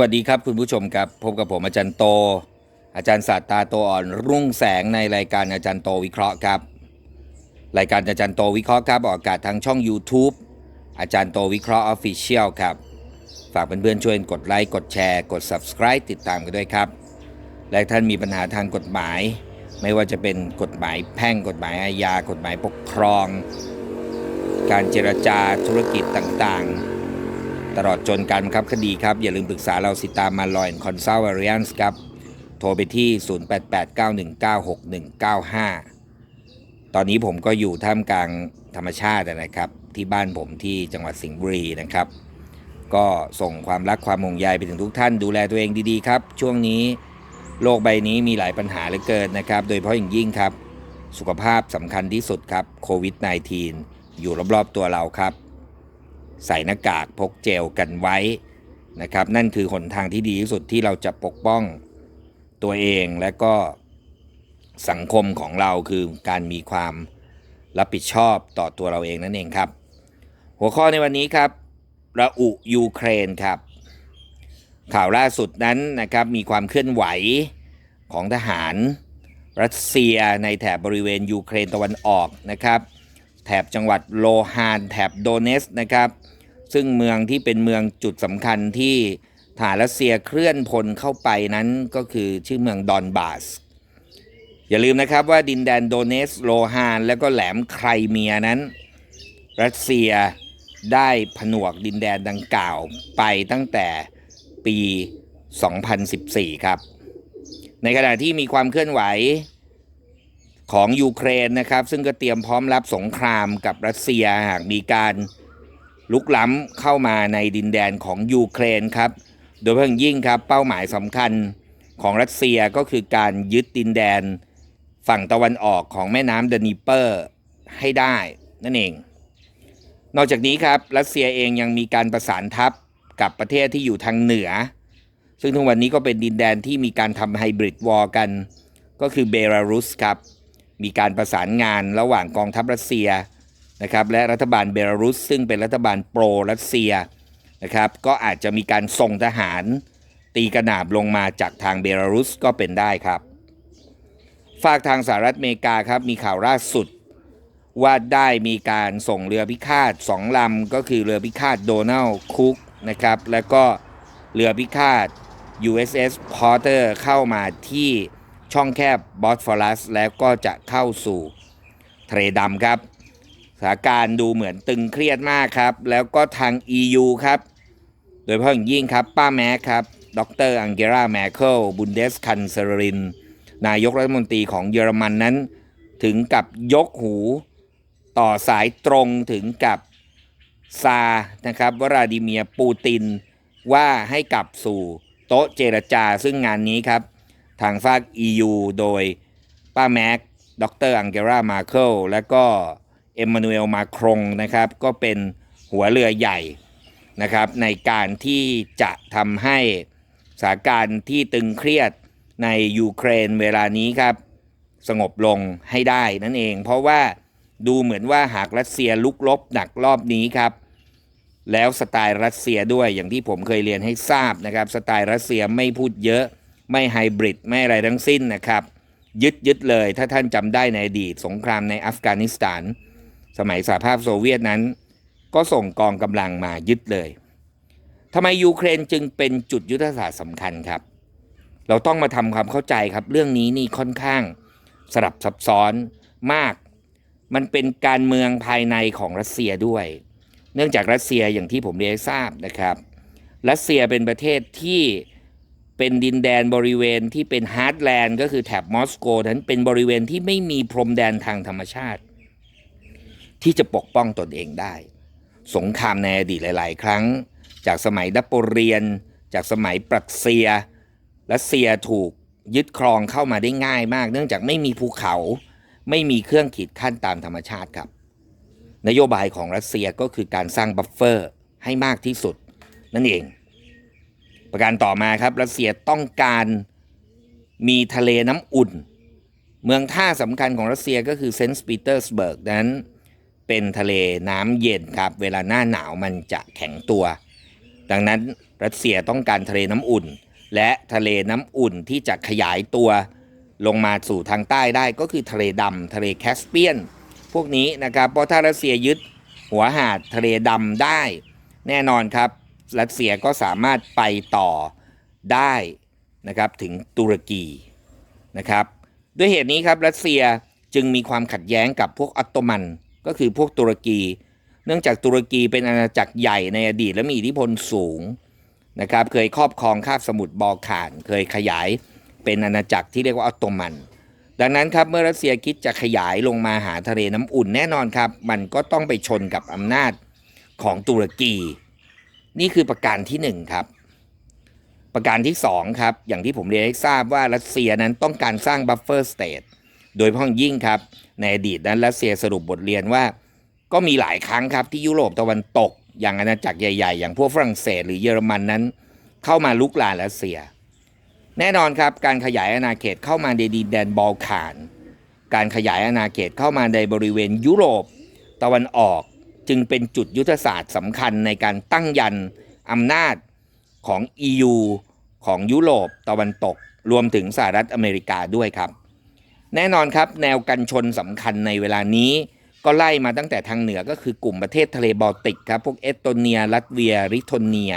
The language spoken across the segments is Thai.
วัสดีครับคุณผู้ชมครับพบกับผมอาจารย์โต อาจารย์ศาสตราโตอ่อนรุ่งแสงในรายการอาจารย์โตวิเคราะห์ครับ รายการอาจารย์โตวิเคราะห์ครับออกอากาศทางช่อง YouTube อาจารย์โตวิเคราะห์ออฟฟิเชียลครับ ฝากเพื่อนๆช่วยกดไลค์กดแชร์กด Subscribe ติดตามกันด้วยครับ และท่านมีปัญหาทางกฎหมาย ไม่ว่าจะเป็นกฎหมายแพ่งกฎหมายอาญากฎหมายปกครอง การเจรจาธุรกิจต่างๆ ตลอดจนการบังคับคดีครับ อย่าลืมปรึกษาเราสิตามมาลอยคอนซัลท์ a ร i นส์ครับ โทรไปที่ 0889196195 ตอนนี้ผมก็อยู่ท่ามกลางธรรมชาตินะครับ ที่บ้านผมที่จังหวัดสิงห์บุรีนะครับ ก็ส่งความรักความห่วงใยไปถึงทุกท่านดูแลตัวเองดีๆครับ ช่วงนี้โลกใบนี้มีหลายปัญหาเหลือเกินนะครับ โดยเฉพาะอย่างยิ่งครับ สุขภาพสำคัญที่สุดครับโควิด -19 อยู่รอบๆตัวเราครับ ใส่หน้ากากพกเจลกันไว้นะครับ นั่นคือหนทางที่ดีที่สุดที่เราจะปกป้องตัวเองและก็สังคมของเราคือการมีความรับผิดชอบต่อตัวเราเองนั่นเองครับ หัวข้อในวันนี้ครับระอุยูเครนครับ ข่าวล่าสุดนั้นนะครับมีความเคลื่อนไหวของทหารรัสเซียในแถบบริเวณยูเครนตะวันออกนะครับ แถบจังหวัดโลฮานแถบโดเนสนะครับ ซึ่งเมืองที่เป็นเมืองจุดสำคัญที่ทหารรัสเซียเคลื่อนพลเข้าไปนั้นก็คือชื่อเมืองดอนบาส อย่าลืมนะครับว่าดินแดนโดเนสโลฮาน และก็แหลมไครเมียนั้น รัสเซียได้ผนวกดินแดนดังกล่าวไปตั้งแต่ปี 2014 ครับ ในขณะที่มีความเคลื่อนไหวของยูเครนนะครับ ซึ่งก็เตรียมพร้อมรับสงครามกับรัสเซียหากมีการ ลุกล้ำเข้ามาในดินแดนของยูเครนครับ โดยเพาะอย่งยิ่งครับเป้าหมายสำคัญของรัสเซียก็คือการยึดดินแดน ฝั่งตะวันออกของแม่น้ำเดนิเปอร์ให้ได้นั่นเอง นอกจากนี้ครับรัสเซียเองยังมีการประสานทัพกับประเทศที่อยู่ทางเหนือ ซึ่งทุกวันนี้ก็เป็นดินแดนที่มีการทำไฮบริดวอร์กัน ก็คือเบลารุสครับ มีการประสานงานระหว่างกองทัพรัสเซีย นะครับและรัฐบาลเบลารุสซึ่งเป็นรัฐบาลโปรรัสเซียนะครับก็อาจจะมีการส่งทหารตีกระหนาบลงมาจากทางเบลารุสก็เป็นได้ครับฝากทางสหรัฐอเมริกาครับมีข่าวล่าสุดว่าได้มีการส่งเรือพิฆาตสองลำก็คือเรือพิฆาตโดนัลด์คุกนะครับแล้วก็เรือพิฆาต USS Porter เข้ามาที่ช่องแคบบอสฟอรัสแล้วก็จะเข้าสู่ทะเลดำครับ สถานการณ์ดูเหมือนตึงเครียดมากครับ แล้วก็ทาง EU ครับ โดยเฉพาะอย่างยิ่งครับ ป้าแม็กครับ ดรอังเกราแมเคิลบุนเดสคันเซอริน นายกรัฐมนตรีของเยอรมันนั้น ถึงกับยกหูต่อสายตรงถึงกับซา นะครับวลาดิเมียปูติน ว่าให้กลับสู่โต๊ะเจรจา ซึ่งงานนี้ครับ ทางฝาก EU โดยป้าแม็ก ดรอังเกรามาเคิล และก็ เอ็มมานูเอลมาครงนะครับก็เป็นหัวเรือใหญ่นะครับในการที่จะทำให้สถานการณ์ที่ตึงเครียดในยูเครนเวลานี้ครับ สงบลงให้ได้นั่นเอง เพราะว่าดูเหมือนว่าหากรัสเซียลุกลบหนักรอบนี้ครับ แล้วสไตล์รัสเซียด้วยอย่างที่ผมเคยเรียนให้ทราบนะครับ สไตล์รัสเซียไม่พูดเยอะ ไม่ไฮบริดไม่อะไรทั้งสิ้นนะครับ ยึดยึดเลยถ้าท่านจำได้ในอดีตสงครามในอัฟกานิสถาน สมัยสหภาพโซเวียตนั้น ก็ส่งกองกำลังมายึดเลยทำไมยูเครนจึงเป็นจุดยุทธศาสตร์สำคัญครับ เราต้องมาทำความเข้าใจครับ เรื่องนี้นี่ค่อนข้างสลับซับซ้อนมาก มันเป็นการเมืองภายในของรัสเซียด้วย เนื่องจากรัสเซียอย่างที่ผมเรียนทราบนะครับ รัสเซียเป็นประเทศที่เป็นดินแดนบริเวณที่เป็นฮาร์ดแลนด์ก็คือแถบมอสโกนั้นเป็นบริเวณที่ไม่มีพรมแดนทางธรรมชาติ ที่จะปกป้องตนเองได้ สงครามในอดีตหลาย ๆ ครั้ง จากสมัยนโปเลียน จากสมัยปรัสเซียรัสเซียถูกยึดครองเข้ามาได้ง่ายมาก เนื่องจากไม่มีภูเขาไม่มีเครื่องขีดขั้นตามธรรมชาติครับ นโยบายของรัสเซียก็คือการสร้างบัฟเฟอร์ให้มากที่สุดนั่นเอง ประการต่อมาครับรัสเซียต้องการมีทะเลน้ำอุ่น เมืองท่าสำคัญของรัสเซียก็คือเซนต์ปีเตอร์สเบิร์กนั้น เป็นทะเลน้ำเย็นครับ เวลาหน้าหนาวมันจะแข็งตัว ดังนั้นรัสเซียต้องการทะเลน้ำอุ่น และทะเลน้ำอุ่นที่จะขยายตัวลงมาสู่ทางใต้ได้ก็คือทะเลดำทะเลแคสเปียน พวกนี้นะครับเพราะถ้ารัสเซียยึดหัวหาดทะเลดำได้ แน่นอนครับรัสเซียก็สามารถไปต่อได้นะครับถึงตุรกีนะครับ ด้วยเหตุนี้ครับรัสเซียจึงมีความขัดแย้งกับพวกออตโตมัน ก็คือพวกตุรกี เนื่องจากตุรกีเป็นอาณาจักรใหญ่ในอดีตและมีอิทธิพลสูงนะครับ เคยครอบครองคาบสมุทรบอลข่าน เคยขยายเป็นอาณาจักรที่เรียกว่าออตโตมัน ดังนั้นครับเมื่อรัสเซียคิดจะขยายลงมาหาทะเลน้ำอุ่นแน่นอนครับ มันก็ต้องไปชนกับอำนาจของตุรกี นี่คือประการที่หนึ่งครับประการที่สองครับอย่างที่ผมเรียนให้ทราบว่ารัสเซียนั้นต้องการสร้างบัฟเฟอร์สเตท โดยพ้องยิ่งครับ ในอดีตนั้นรัสเซียสรุปบทเรียนว่า ก็มีหลายครั้งครับที่ยุโรปตะวันตก อย่างอาณาจักรใหญ่ ๆ อย่างพวกฝรั่งเศสหรือเยอรมันนั้น เข้ามาลุกลานรัสเซีย แน่นอนครับการขยายอาณาเขตเข้ามาในดินแดนบอลข่าน การขยายอาณาเขตเข้ามาในบริเวณยุโรป ตะวันออกจึงเป็นจุดยุทธศาสตร์สำคัญในการตั้งยันอำนาจของ EU ของยุโรปตะวันตก รวมถึงสหรัฐอเมริกาด้วยครับ แน่นอนครับแนวกันชนสำคัญในเวลานี้ ก็ไล่มาตั้งแต่ทางเหนือก็คือกลุ่มประเทศทะเลบอลติกครับพวกเอสโตเนีย ลัตเวียริโทเนีย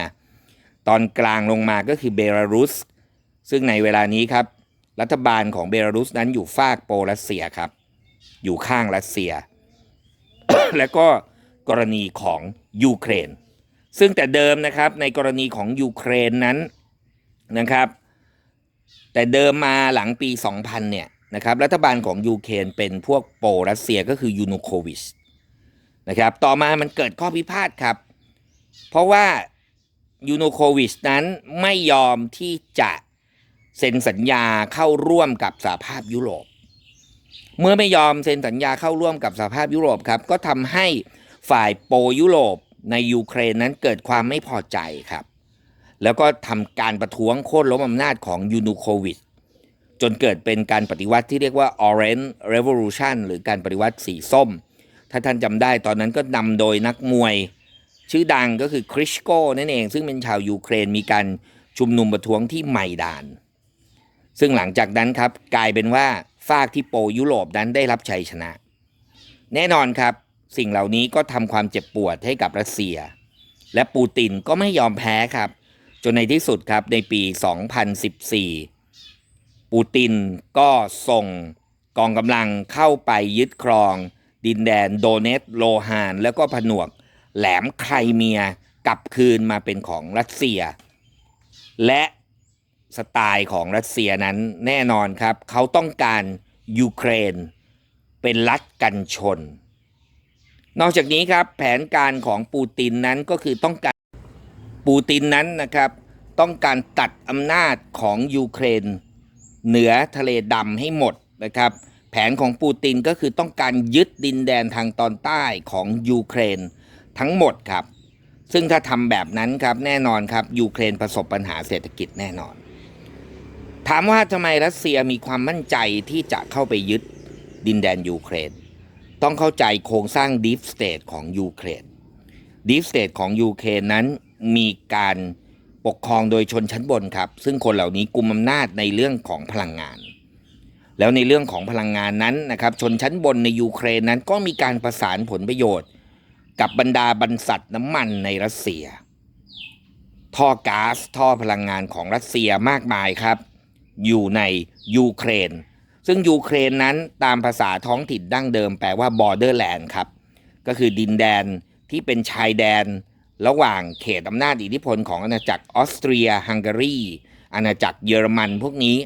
ตอนกลางลงมาก็คือเบลารุส ซึ่งในเวลานี้ครับ รัฐบาลของเบลารุสนั้นอยู่ฝากโปรัสเซียครับ อยู่ข้างรัสเซีย และก็กรณีของยูเครน ซึ่งแต่เดิมนะครับในกรณีของยูเครนนั้นนะครับ แต่เดิมมาหลังปี 2000 เนี่ย นะครับรัฐบาลของยูเครนเป็นพวกโปรรัสเซียก็คือยูนูโควิชนะครับต่อมามันเกิดข้อพิพาทครับ เพราะว่ายูนูโควิชนั้นไม่ยอมที่จะเซ็นสัญญาเข้าร่วมกับสหภาพยุโรป เมื่อไม่ยอมเซ็นสัญญาเข้าร่วมกับสหภาพยุโรปครับก็ทำให้ฝ่ายโปยุโรปในยูเครนนั้นเกิดความไม่พอใจครับ แล้วก็ทำการประท้วงโค่นล้มอำนาจของยูนูโควิช จนเกิดเป็นการปฏิวัติที่เรียกว่า Orange Revolution หรือการปฏิวัติสีส้ม ถ้าท่านจำได้ตอนนั้นก็นำโดยนักมวย ชื่อดังก็คือคริชโกนั่นเอง ซึ่งเป็นชาวยูเครนมีการชุมนุมประท้วงที่ไมดาน ซึ่งหลังจากนั้นครับกลายเป็นว่าฝากที่โปยุโรปนั้นได้รับชัยชนะ แน่นอนครับ สิ่งเหล่านี้ก็ทำความเจ็บปวดให้กับรัสเซีย และปูตินก็ไม่ยอมแพ้ครับ จนในที่สุดครับในปี 2014 ปูตินก็ส่งกองกำลังเข้าไปยึดครอง ดินแดนโดเนตโลฮาน แล้วก็ผนวกแหลมไครเมียกลับคืนมาเป็นของรัสเซีย และสไตล์ของรัสเซียนั้นแน่นอนครับ เขาต้องการยูเครน เป็นรัฐกันชน นอกจากนี้ครับแผนการของปูตินนั้นก็คือต้องการปูตินนั้นนะครับ ต้องการตัดอำนาจของยูเครน เหนือทะเลดำให้หมดนะครับ แผนของปูตินก็คือต้องการยึดดินแดนทางตอนใต้ของยูเครนทั้งหมดครับ ซึ่งถ้าทำแบบนั้นครับแน่นอนครับยูเครนประสบปัญหาเศรษฐกิจแน่นอน ถามว่าทำไมรัสเซียมีความมั่นใจที่จะเข้าไปยึดดินแดนยูเครน ต้องเข้าใจโครงสร้างดีฟสเตทของยูเครนดีฟสเตทของยูเครนนั้นมีการ ปกครองโดยชนชั้นบนครับ ซึ่งคนเหล่านี้กุมอำนาจในเรื่องของพลังงาน แล้วในเรื่องของพลังงานนั้นนะครับชนชั้นบนในยูเครนนั้นก็มีการประสานผลประโยชน์ กับบรรดาบรรษัทน้ำมันในรัสเซีย ท่อก๊าซท่อพลังงานของรัสเซียมากมายครับ อยู่ในยูเครน ซึ่งยูเครนนั้นตามภาษาท้องถิ่นดั้งเดิมแปลว่า borderland ครับก็คือดินแดนที่เป็นชายแดน ระหว่างเขตอำนาจอิทธิพลของอาณาจักรออสเตรียฮังการีอาณาจักรเยอรมันพวกนี้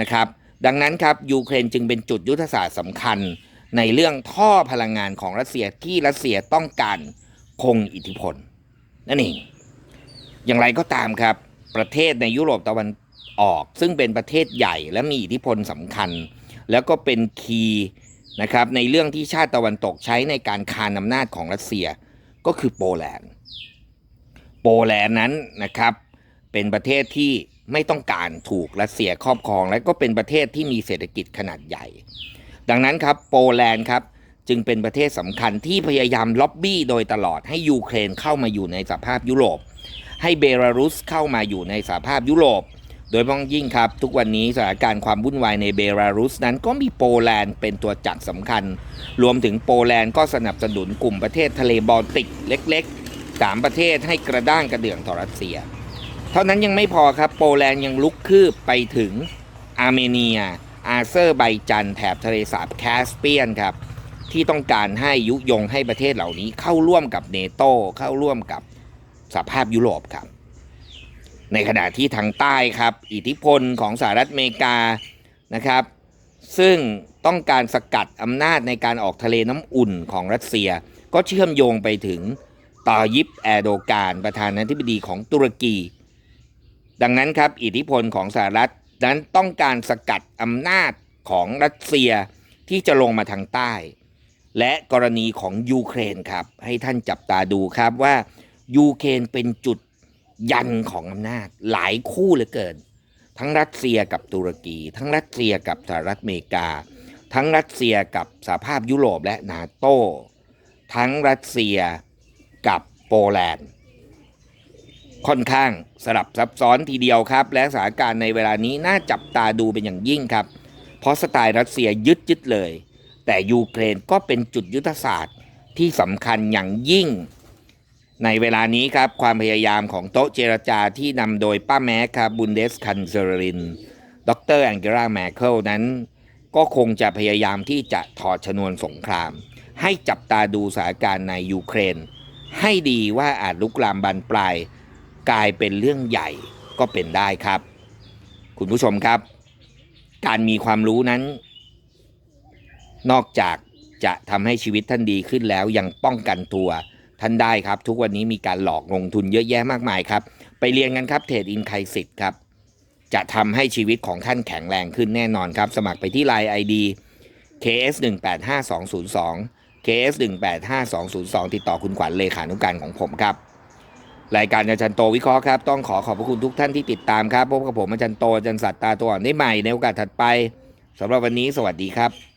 นะครับ ดังนั้นครับยูเครนจึงเป็นจุดยุทธศาสตร์สำคัญในเรื่องท่อพลังงานของรัสเซียที่รัสเซียต้องการคงอิทธิพลนั่นเองอย่างไรก็ตามครับ ประเทศในยุโรปตะวันออก ซึ่งเป็นประเทศใหญ่และมีอิทธิพลสำคัญ แล้วก็เป็นคีย์นะครับในเรื่องที่ชาติตะวันตกใช้ในการคานอำนาจของรัสเซีย ก็คือโปแลนด์ โปแลนด์นั้นนะครับ เป็นประเทศที่ไม่ต้องการถูกรัสเซียครอบครอง และก็เป็นประเทศที่มีเศรษฐกิจขนาดใหญ่ ดังนั้นครับโปแลนด์ครับจึงเป็นประเทศสำคัญที่พยายามล็อบบี้โดยตลอดให้ยูเครนเข้ามาอยู่ในสภาพยุโรป ให้เบลารุสเข้ามาอยู่ในสหภาพยุโรป โดยพ้องยิ่งครับ ทุกวันนี้สถานการณ์ความวุ่นวายในเบลารุสนั้นก็มีโปแลนด์เป็นตัวจักรสำคัญ รวมถึงโปแลนด์ก็สนับสนุนกลุ่มประเทศทะเลบอลติกเล็กๆสามประเทศให้กระด้างกระเดื่องต่อรัสเซีย เท่านั้นยังไม่พอครับโปแลนด์ยังลุกคืบไปถึงอาร์เมเนีย อาเซอร์ไบจันแถบทะเลสาบแคสเปียนครับที่ต้องการให้ยุยงให้ประเทศเหล่านี้เข้าร่วมกับเนโตเข้าร่วมกับสหภาพยุโรปครับ ในขณะที่ทางใต้ครับ อิทธิพลของสหรัฐอเมริกานะครับ ซึ่งต้องการสกัดอำนาจในการออกทะเลน้ำอุ่นของรัสเซีย ก็เชื่อมโยงไปถึงตอยิปแอโดกานประธานาธิบดีของตุรกี ดังนั้นครับ อิทธิพลของสหรัฐนั้นต้องการสกัดอำนาจของรัสเซียที่จะลงมาทางใต้ และกรณีของยูเครนครับ ให้ท่านจับตาดูครับว่ายูเครนเป็นจุด ยันของอำนาจหลายคู่เหลือเกิน ทั้งรัสเซียกับตุรกี ทั้งรัสเซียกับสหรัฐอเมริกา ทั้งรัสเซียกับสหภาพยุโรปและนาโต้ทั้งรัสเซียกับโปแลนด์ค่อนข้างสลับซับซ้อนทีเดียวครับ และสถานการณ์ในเวลานี้น่าจับตาดูเป็นอย่างยิ่งครับ เพราะสไตล์รัสเซียยึดยึดเลย แต่ยูเครนก็เป็นจุดยุทธศาสตร์ที่สำคัญอย่างยิ่ง ในเวลานี้ครับความพยายามของโต๊ะเจรจาที่นำโดยป้าแม้ครับบุนเดสคันเซอริน ดรแองเกลาแมเคิลนั้น ก็คงจะพยายามที่จะถอดชนวนสงคราม ให้จับตาดูสถานการณ์ในยูเครน ให้ดีว่าอาจลุกลามบานปลาย กลายเป็นเรื่องใหญ่ก็เป็นได้ครับ คุณผู้ชมครับ การมีความรู้นั้น นอกจากจะทำให้ชีวิตท่านดีขึ้นแล้วยังป้องกันตัว ท่านได้ครับ ทุกวันนี้มีการหลอกลงทุนเยอะแยะมากมายครับ ไปเรียนกันครับเทรดอินไคสิตครับ จะทำให้ชีวิตของท่านแข็งแรงขึ้นแน่นอนครับ สมัครไปที่ Line ID KS 1 8 5 2 0 2 KS 1 8 5 2 0 2 ติดต่อคุณขวัญเลขานุการของผมครับ รายการอาจารย์โตวิเคราะห์ครับ ต้องขอขอบพระคุณทุกท่านที่ติดตามครับพบกับผมอาจารย์โตอาจารย์สัตตาตัวอ่อนได้ใหม่ในโอกาสถัดไปสำหรับวันนี้สวัสดีครับ